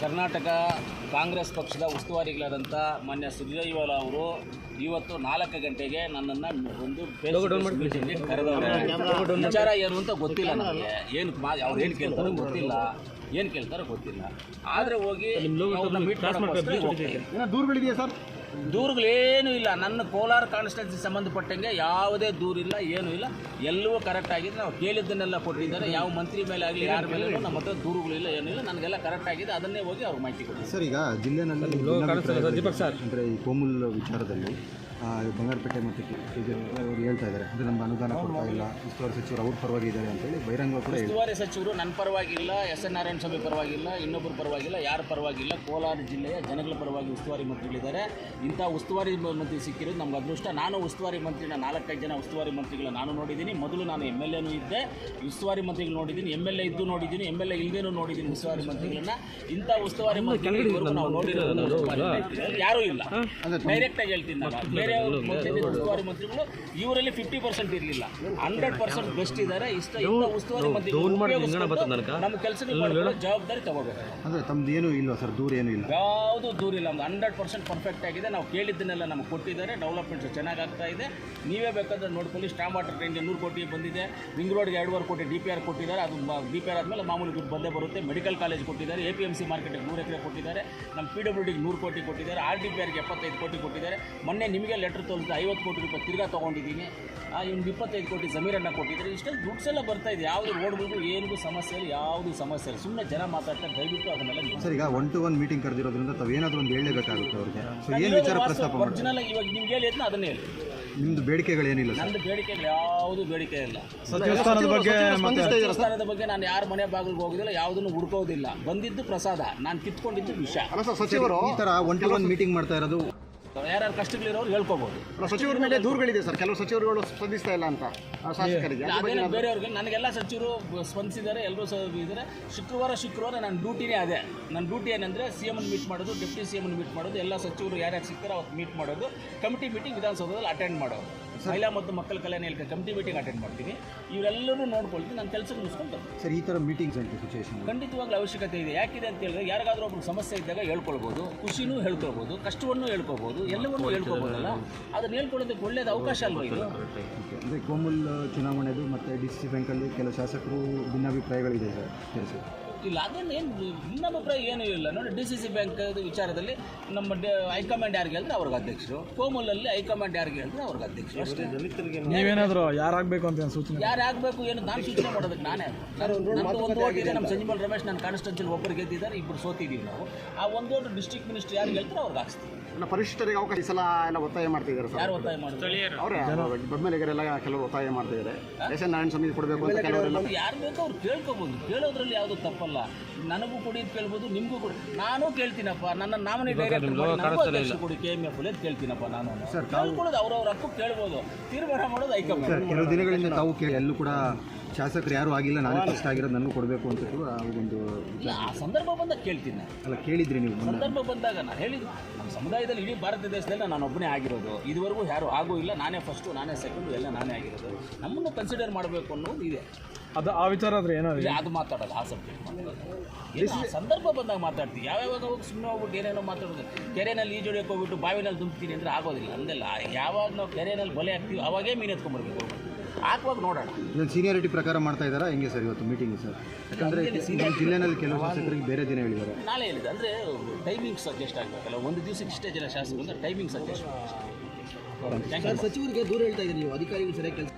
ಕರ್ನಾಟಕ ಕಾಂಗ್ರೆಸ್ ಪಕ್ಷದ ಉಸ್ತುವಾರಿಗಳಾದಂಥ ಮಾನ್ಯ ಸುರ್ಜೇವಾಲ ಅವರು ಇವತ್ತು ನಾಲ್ಕು ಗಂಟೆಗೆ ನನ್ನನ್ನು ಒಂದು ಕರೆದವ್ರೆ. ವಿಚಾರ ಏನು ಅಂತ ಗೊತ್ತಿಲ್ಲ ನನಗೆ. ಏನು ಮಾ ಅವ್ರು ಏನು ಕೇಳ್ತಾರೋ ಗೊತ್ತಿಲ್ಲ. ಏನು ಕೇಳ್ತಾರೋ ಗೊತ್ತಿಲ್ಲ. ಆದರೆ ಹೋಗಿ ದೂರುಗಳಿದೆಯಾ ಸರ್? ದೂರುಗಳೇನೂ ಇಲ್ಲ. ನನ್ನ ಕೋಲಾರ ಕಾನ್ಸ್ಟಿಟ್ಯೂನ್ಸಿ ಸಂಬಂಧಪಟ್ಟಂಗೆ ಯಾವುದೇ ದೂರಿಲ್ಲ ಏನೂ ಇಲ್ಲ. ಎಲ್ಲವೂ ಕರೆಕ್ಟ್ ಆಗಿದೆ. ನಾವು ಕೇಳಿದ್ದನ್ನೆಲ್ಲ ಕೊಟ್ಟಿದ್ದಾರೆ. ಯಾವ ಮಂತ್ರಿ ಮೇಲೆ ಆಗಲಿ ಯಾರ ಮೇಲೆ ನಮ್ಮ ಹತ್ರ ದೂರುಗಳಿಲ್ಲ ಏನೂ ಇಲ್ಲ. ನನಗೆಲ್ಲ ಕರೆಕ್ಟ್ ಆಗಿದೆ. ಅದನ್ನೇ ಹೋಗಿ ಅವ್ರಿಗೆ ಮಾಹಿತಿ ಕೊಡಿ ಸರ್ ಈಗ ಜಿಲ್ಲೆನಲ್ಲಿ ಅಂದರೆ ಈ ಕೋಮುಲ್ ವಿಚಾರದಲ್ಲಿ ಬಂಗಾರಪೇಟೆ ಮತ್ತು ಅವರು ಹೇಳ್ತಾ ಇದ್ದಾರೆ. ಅಂದರೆ ನಮ್ಗೆ ಅನುದಾನ ಕೊಡ್ತಾ ಇಲ್ಲ. ಉಸ್ತುವಾರಿ ಸಚಿವರು ಅವ್ರ ಪರವಾಗಿ ಇದ್ದಾರೆ ಅಂತೇಳಿ ಬಹಿರಂಗ ಕೂಡ ಉಸ್ತುವಾರಿ ಸಚಿವರು ನನ್ನ ಪರವಾಗಿಲ್ಲ ಎಸ್ ಎನ್ ನಾರಾಯಣ ಸ್ವಾಮಿ ಪರವಾಗಿಲ್ಲ ಇನ್ನೊಬ್ಬರು ಪರವಾಗಿಲ್ಲ ಯಾರ ಪರವಾಗಿಲ್ಲ ಕೋಲಾರ ಜಿಲ್ಲೆಯ ಜನಗಳ ಪರವಾಗಿ ಉಸ್ತುವಾರಿ ಮಂತ್ರಿಗಳಿದ್ದಾರೆ. ಇಂಥ ಉಸ್ತುವಾರಿ ಮಂತ್ರಿ ಸಿಕ್ಕಿರೋದು ನಮ್ಗೆ ಅದೃಷ್ಟ. ನಾನು ಉಸ್ತುವಾರಿ ಮಂತ್ರಿನ ನಾಲ್ಕೈದು ಜನ ಉಸ್ತುವಾರಿ ಮಂತ್ರಿಗಳನ್ನ ನಾನು ನೋಡಿದ್ದೀನಿ. ಮೊದಲು ನಾನು ಎಂ ಎಲ್ ಎನೂ ಇದ್ದೆ. ಉಸ್ತುವಾರಿ ಮಂತ್ರಿಗಳು ನೋಡಿದ್ದೀನಿ ಎಂ ಎಲ್ ಎ ಇದ್ದು ನೋಡಿದ್ದೀನಿ ಎಂ ಎಲ್ ಎ ಇಲ್ಲದೇನೂ ನೋಡಿದ್ದೀನಿ ಉಸ್ತುವಾರಿ ಮಂತ್ರಿಗಳನ್ನ. ಇಂಥ ಉಸ್ತುವಾರಿ ಮಂತ್ರಿಗಳು ನಾವು ನೋಡಿರೋದು ಯಾರೂ ಇಲ್ಲ. ಡೈರೆಕ್ಟ್ ಆಗಿ ಹೇಳ್ತೀನಿ ನಾನು. ಬೇರೆ ಉಸ್ತುವಾರಿ ಮಂತ್ರಿಗಳು ಇವರಲ್ಲಿ ಫಿಫ್ಟಿ ಪರ್ಸೆಂಟ್ ಇರಲಿಲ್ಲ. ಹಂಡ್ರೆಡ್ ಪರ್ಸೆಂಟ್ ಬೆಸ್ಟ್ ಇದ್ದಾರೆ ಇಷ್ಟ ಇಂಥ ಉಸ್ತುವಾರಿ ಮಂತ್ರಿಗಳು ನಮ್ಮ ಜವಾಬ್ದಾರಿ ತಗೋಬೇಕು. ಅಂದರೆ ತಮ್ದು ಏನೂ ಇಲ್ವಾ ಸರ್ ದೂರ ಏನೂ ಇಲ್ಲ. ಯಾವುದು ದೂರ ಇಲ್ಲ ಒಂದು ಹಂಡ್ರೆಡ್ ಪರ್ಸೆಂಟ್ ಪರ್ಫೆಕ್ಟ್ ಆಗಿದೆ. ನಾವು ಕೇಳಿದ್ದನ್ನೆಲ್ಲ ನಮ್ಗೆ ಕೊಟ್ಟಿದ್ದಾರೆ. ಡೆವಲಪ್ಮೆಂಟ್ಸ್ ಚೆನ್ನಾಗಿ ಆಗ್ತಾ ಇದೆ. ನೀವೇ ಬೇಕಾದ್ರೆ ನೋಡ್ಕೊಳ್ಳಿ ಸ್ಟಾಮ್ ವಾಟರ್ ಟ್ರೈನ್ಗೆ ನೂರು ಕೋಟಿ ಬಂದಿದೆ. ರಿಂಗ್ ರೋಡ್ಗೆ ಎರಡುವರೆ ಕೋಟಿ ಡಿ ಪಿ ಆರ್ ಕೊಟ್ಟಿದ್ದಾರೆ. ಅದು ಡಿ ಪಿ ಆರ್ ಆದಮೇಲೆ ಮಾಮೂಲಿ ದುಡ್ಡು ಬಂದೇ ಬರುತ್ತೆ. ಮೆಡಿಕಲ್ ಕಾಲೇಜ್ ಕೊಟ್ಟಿದ್ದಾರೆ. ಎ ಪಿ ಎಂ ಸಿ ಮಾರ್ಕೆಟ್ಗೆ ನೂರು ಎಕರೆ ಕೊಟ್ಟಿದ್ದಾರೆ. ನಮ್ಮ ಪಿ ಡಬ್ಲ್ಯೂ ಡಿಗೆ ನೂರು ಕೋಟಿ ಕೊಟ್ಟಿದ್ದಾರೆ. ಆರ್ ಡಿ ಪಿ ಆರ್ಗೆ ಎಪ್ಪತ್ತೈದು ಕೋಟಿ ಕೊಟ್ಟಿದ್ದಾರೆ. ಮೊನ್ನೆ ನಿಮಗೆ ಲೆಟರ್ ತೋರಿಸಿದೆ ಐವತ್ತು ಕೋಟಿ ರೂಪಾಯಿ ತಿರ್ಗಾ ತೊಗೊಂಡಿದ್ದೀನಿ. ಇವ್ನಿಗೆ ಇಪ್ಪತ್ತೈದು ಕೋಟಿ ಜಮೀರನ್ನು ಕೊಟ್ಟಿದ್ದಾರೆ ಇಷ್ಟೊಂದು ದುಡ್ಸ್ ಎಲ್ಲ ಬರ್ತಾ ಇದೆ. ಯಾವುದು ರೋಡ್ಗಳಿಗೂ ಏನಿಗೂ ಸಮಸ್ಯೆ ಇಲ್ಲ ಯಾವುದು ಸಮಸ್ಯೆ ಇಲ್ಲ. ಸುಮ್ಮನೆ ಜನ ಮಾತಾಡ್ತಾರೆ ದಯವಿಟ್ಟು ಅದನ್ನೆಲ್ಲ ಸರ್ ಈಗ ಒನ್ ಟು ಒನ್ ಮೀಟಿಂಗ್ ಕರೆದಿರೋದ್ರಿಂದ ತಾವು ಏನಾದರೂ ಒಂದು ಹೇಳಲೇಬೇಕಾಗುತ್ತೆ ಅವ್ರಿಗೆ? ಸೊ ಏನು ವಿಚಾರ ಪ್ರಸ್ತಾಪ ಒರಿಜಿನಲ್ ಇವಾಗ ನಿಮ್ಗೆ ಹೇಳಿ ಅದನ್ನ ಅದನ್ನೇ ಹೇಳಿ ನಿಮ್ಮದು ಬೇಡಿಕೆಗಳೇನಿಲ್ಲ ಸರ್? ನಂದು ಬೇಡಿಕೆಗಳು ಯಾವುದು ಬೇಡಿಕೆ ಇಲ್ಲ. ದೇವಸ್ಥಾನದ ಬಗ್ಗೆ ದೇವಸ್ಥಾನದ ಬಗ್ಗೆ ನಾನು ಯಾರ ಮನೆ ಬಾಗಿಲಿಗೆ ಹೋಗೋದಿಲ್ಲ ಯಾವುದನ್ನು ಹುಡ್ಕೋದಿಲ್ಲ. ಬಂದಿದ್ದು ಪ್ರಸಾದ. ನಾನು ಕಿತ್ಕೊಂಡಿದ್ದು ವಿಷಯ ಅಲ್ಲ ಸರ್ ಸಚಿವರು ಈ ಥರ ಒನ್ ಟು ಒನ್ ಮೀಟಿಂಗ್ ಮಾಡ್ತಾ ಇರೋದು ಯಾರ್ಯಾರು ಕಷ್ಟಗಳಿರೋರು ಹೇಳ್ಕೋಬಹುದು ಸಚಿವರ ಮೇಲೆ ದೂರುಗಳಿದೆ ಸರ್. ಕೆಲವು ಸಚಿವರುಗಳು ಸ್ಪಂದಿಸ್ತಾ ಇಲ್ಲ ಅಂತ ಶಾಸಕರಿಗೆ. ಅದೇನು ಬೇರೆಯವ್ರಿಗೆ ನನಗೆಲ್ಲ ಸಚಿವರು ಸ್ಪಂದಿಸಿದ್ದಾರೆ ಎಲ್ಲರೂ ಸಹ ಇದ್ದಾರೆ. ಶುಕ್ರವಾರ ಶುಕ್ರವಾರ ನನ್ನ ಡ್ಯೂಟಿನೇ ಅದೇ. ನನ್ನ ಡ್ಯೂಟಿ ಏನಂದ್ರೆ ಸಿ ಎಂ ಮೀಟ್ ಮಾಡೋದು ಡೆಪ್ಟಿ ಸಿ ಎಂ ಮೀಟ್ ಮಾಡೋದು ಎಲ್ಲ ಸಚಿವರು ಯಾರ್ಯಾರು ಸಿಗ್ತಾರೋ ಅವತ್ತು ಮೀಟ್ ಮಾಡೋದು ಕಮಿಟಿ ಮೀಟಿಂಗ್ ವಿಧಾನಸೌಧದಲ್ಲಿ ಅಟೆಂಡ್ ಮಾಡೋದು. ಮಹಿಳಾ ಮತ್ತು ಮಕ್ಕಳ ಕಲ್ಯಾಣ ಇಲಾಖೆ ಕಮಿಟಿ ಮೀಟಿಂಗ್ ಅಟೆಂಡ್ ಮಾಡ್ತೀನಿ ಇವರೆಲ್ಲರೂ ನೋಡ್ಕೊಳ್ತೀನಿ ನನ್ನ ಕೆಲಸ ಮುಗಿಸ್ಕೊಂಡು ಬರ್ತೀನಿ. ಸರ್ ಈ ಥರ ಮೀಟಿಂಗ್ಸ್ ಅಂತ ಸಿಚುವೇಶನ್ ಖಂಡಿತವಾಗ್ಲೂ ಅವಶ್ಯಕತೆ ಇದೆ. ಯಾಕಿದೆ ಅಂತ ಹೇಳಿದ್ರೆ ಯಾರಿಗಾದ್ರೂ ಒಬ್ರಿಗೆ ಸಮಸ್ಯೆ ಇದ್ದಾಗ ಹೇಳ್ಕೊಳ್ಬೋದು ಖುಷಿನೂ ಹೇಳ್ಕೊಳ್ಬೋದು ಕಷ್ಟವನ್ನು ಹೇಳ್ಕೊಬೋದು ಎಲ್ಲವನ್ನೂ ಹೇಳ್ಕೊಬೋದಲ್ಲ ಅದನ್ನ ಹೇಳ್ಕೊಳ್ಳೋದಕ್ಕೆ ಒಳ್ಳೇದು ಅವಕಾಶ ಅಲ್ವಾ ಇದು? ಅಂದರೆ ಕೋಮುಲ್ ಚುನಾವಣೆದು ಮತ್ತು ಡಿ ಸಿ ಸಿ ಬ್ಯಾಂಕಲ್ಲಿ ಕೆಲವು ಶಾಸಕರು ಭಿನ್ನಾಭಿಪ್ರಾಯಗಳಿದೆ ಸರ್ ಕೆಲಸ ಇಲ್ಲ ಅದನ್ನು ಏನು ಭಿನ್ನಾಭಿಪ್ರಾಯ ಏನೂ ಇಲ್ಲ. ನೋಡಿ ಡಿ ಸಿ ಸಿ ಬ್ಯಾಂಕ್ ವಿಚಾರದಲ್ಲಿ ನಮ್ಮ ಹೈಕಮಾಂಡ್ ಯಾರಿಗೆ ಹೇಳಿದ್ರೆ ಅವ್ರಿಗೆ ಅಧ್ಯಕ್ಷರು. ಕೋಮಲಲ್ಲಿ ಹೈಕಮಾಂಡ್ ಯಾರಿಗೆ ಹೇಳಿದ್ರೆ ಅವ್ರಿಗೆ ಅಧ್ಯಕ್ಷರು. ಅಷ್ಟೇ ನೀವೇನಾದರೂ ಯಾರಾಗಬೇಕು ಅಂತ ಏನ್ ಸೂಚನೆ? ಯಾರು ಆಗಬೇಕು ಏನು ನಾನು ಸೂಚನೆ ಮಾಡೋದಕ್ಕೆ ನಾನೇ. ನಾನು ಒಂದು ಓಟ್ ಇದೆ ನಮ್ಮ ಸಂಜೀವಲ್ ರಮೇಶ್ ನಾನು ಕಾನ್ಸ್ಟೆನ್ಸಿಲ್ ಒಬ್ಬರು ಗೆದ್ದಿದ್ದಾರೆ ಇಬ್ಬರು ಸೋತಿದ್ದೀವಿ ನಾವು. ಆ ಒಂದು ಓಟು ಡಿಸ್ಟ್ರಿಕ್ಟ್ ಮಿನಿಸ್ಟರ್ ಯಾರಿಗೆ ಹೇಳ್ತಾರೆ ಅವ್ರಿಗೆ ಹಾಕ್ಸ್ತೀವಿ. ಪರಿಷ್ಠರಿಗೆ ಪರಿಶಿಷ್ಟರಿಗೆ ಅವಕಾಶ ಈ ಸಲ ಎಲ್ಲ ಒತ್ತಾಯ ಮಾಡ್ತಿದ್ದಾರೆ ಸರ್. ಯಾರು ಒತ್ತಾಯ ಮಾಡ್ತಾರೆ ಅವರೇ ಬೊಮ್ಮೆಲಿಗರೆಲ್ಲ ಕೆಲವರು ಒತ್ತಾಯ ಮಾಡ್ತಿದ್ದಾರೆ. ಎಸ್ ಎನ್ ನಾರಾಯಣ ಸ್ವಾಮಿ ಕೊಡಬೇಕು ಅಂತ ಕೆಲವರೆಲ್ಲ ಯಾರು ಬೇಕೋ ಅವ್ರು ಕೇಳ್ಕೊಬೋದು. ಕೇಳೋದ್ರಲ್ಲಿ ಯಾವುದು ತಪ್ಪಲ್ಲ. ನನಗೂ ಕೊಡಿ ಅಂತ ಕೇಳ್ಬೋದು ನಿಮಗೂ ಕೊಡಿ. ನಾನು ಕೇಳ್ತೀನಪ್ಪ. ನನ್ನ ನಾಮನೇ ಡೈರೆಕ್ಟರ್ ಕೊಡಿ. ಕೆ ಎಂ ಎಫ್ ಅಂತ ಕೇಳ್ತೀನಪ್ಪ ನಾನು. ಕೇಳ್ಕೊಳ್ಳೋದು ಅವ್ರವ್ರ ಹಕ್ಕು ಕೇಳ್ಬೋದು. ತೀರ್ಮಾನ ಮಾಡೋದು ಸರ್ ಹೈಕಮಾಂಡ್ ಕೆಲವು ದಿನಗಳಿಂದ ತಾವು ಕೇಳಿ ಎಲ್ಲೂ ಕೂಡ ಶಾಸಕರು ಯಾರು ಆಗಿಲ್ಲ ನಾನು ಕಷ್ಟ ಆಗಿರೋದು ನನಗೂ ಕೊಡಬೇಕು ಅಂತ ಒಂದು ಆ ಸಂದರ್ಭ ಬಂದಾಗ ಕೇಳ್ತೀನಿ. ಅಲ್ಲ ಕೇಳಿದ್ರಿ ನೀವು ಸಂದರ್ಭ ಬಂದಾಗ ನಾನು ಹೇಳಿದ್ದು ನಮ್ಮ ಸಮುದಾಯದಲ್ಲಿ ಇಡೀ ಭಾರತ ದೇಶದಲ್ಲಿ ನಾನು ಒಬ್ಬನೇ ಆಗಿರೋದು. ಇದುವರೆಗೂ ಯಾರು ಆಗೂ ಇಲ್ಲ ನಾನೇ ಫಸ್ಟು ನಾನೇ ಸೆಕೆಂಡು ಎಲ್ಲ ನಾನೇ ಆಗಿರೋದು. ನಮ್ಮನ್ನು ಕನ್ಸಿಡರ್ ಮಾಡಬೇಕು ಅನ್ನೋದು ಇದೆ. ಅದು ಆ ವಿಚಾರ ಆದ್ರೆ ಏನಾದ್ರು ಅದು ಮಾತಾಡೋದು ಆ ಸಬ್ಜೆಕ್ಟ್ ಮಾತಾಡೋದು ಇಲ್ಲ, ಸಂದರ್ಭ ಬಂದಾಗ ಮಾತಾಡ್ತೀವಿ ಯಾವ್ಯಾವಾಗ ಹೋಗಿ ಸುಮ್ಮನೆ ಹೋಗ್ಬಿಟ್ಟು ಏನೇನೋ ಮಾತಾಡೋದು? ಕೆರೆನಲ್ಲಿ ಈಜೊಡೆಯಕ್ಕೆ ಹೋಗ್ಬಿಟ್ಟು ಬಾವಿನಲ್ಲಿ ದುಂಬ್ತೀನಿ ಅಂದ್ರೆ ಆಗೋದಿಲ್ಲ ಅಂದೆಲ್ಲ ಯಾವಾಗ ನಾವು ಕೆರೆಯಲ್ಲಿ ಬಲೆ ಹಾಕ್ತೀವಿ ಅವಾಗೇ ಮೀನು ಎತ್ಕೊಂಡ್ಬರ್ಬೇಕು ಹಾಕುವಾಗ ನೋಡೋಣ. ಇದನ್ನು ಸೀನಿಯಾರಿಟಿ ಪ್ರಕಾರ ಮಾಡ್ತಾ ಇದ್ದಾರಾ? ಹೆಂಗೆ ಸರ್ ಇವತ್ತು ಮೀಟಿಂಗ್ ಸರ್? ಯಾಕಂದರೆ ಜಿಲ್ಲೆನಲ್ಲಿ ಕೆಲವು ಶಾಸಕರಿಗೆ ಬೇರೆ ದಿನ ಹೇಳಿದ್ದಾರೆ. ನಾಳೆ ಹೇಳಿದೆ ಅಂದರೆ ಟೈಮಿಂಗ್ ಸಜೆಸ್ಟ್ ಆಗಬೇಕಲ್ಲ. ಒಂದು ದಿವಸಕ್ಕೆ ಇಷ್ಟೇ ಜನ ಶಾಸಕರು ಅಂದರೆ ಟೈಮಿಂಗ್ ಸಜೆಸ್ಟ್ ಸಚಿವರಿಗೆ ದೂರ ಹೇಳ್ತಾ ಇದ್ದೀನಿ ನೀವು. ಅಧಿಕಾರಿಗಳು ಸರಿಯಾಗಿ ಕೆಲಸ